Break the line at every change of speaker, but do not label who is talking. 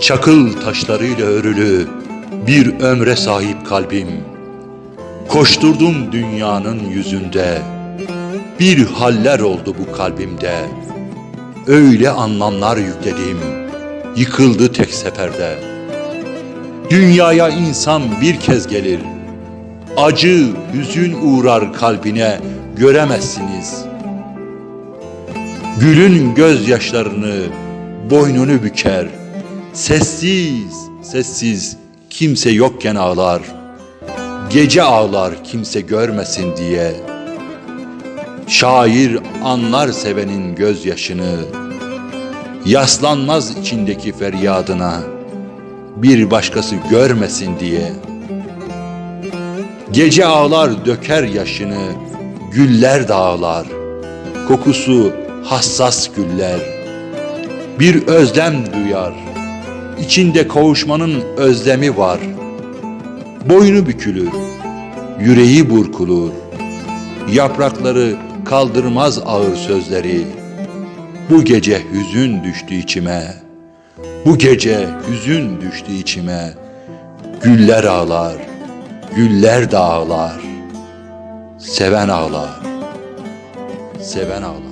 Çakıl taşlarıyla örülü bir ömre sahip kalbim. Koşturdum dünyanın yüzünde. Bir haller oldu bu kalbimde. Öyle anlamlar yükledim. Yıkıldı tek seferde. Dünyaya insan bir kez gelir. Acı, hüzün uğrar kalbine göremezsiniz. Gülün gözyaşlarını, boynunu büker. Sessiz, sessiz kimse yokken ağlar. Gece ağlar kimse görmesin diye. Şair anlar sevenin gözyaşını. Yaslanmaz içindeki feryadına. Bir başkası görmesin diye. Gece ağlar döker yaşını, güller dağlar. Kokusu hassas güller. Bir özlem duyar. İçinde kavuşmanın özlemi var. Boynu bükülür, yüreği burkulur. Yaprakları kaldırmaz ağır sözleri. Bu gece hüzün düştü içime. Bu gece hüzün düştü içime. Güller ağlar, güller de ağlar. Seven ağlar, seven ağlar.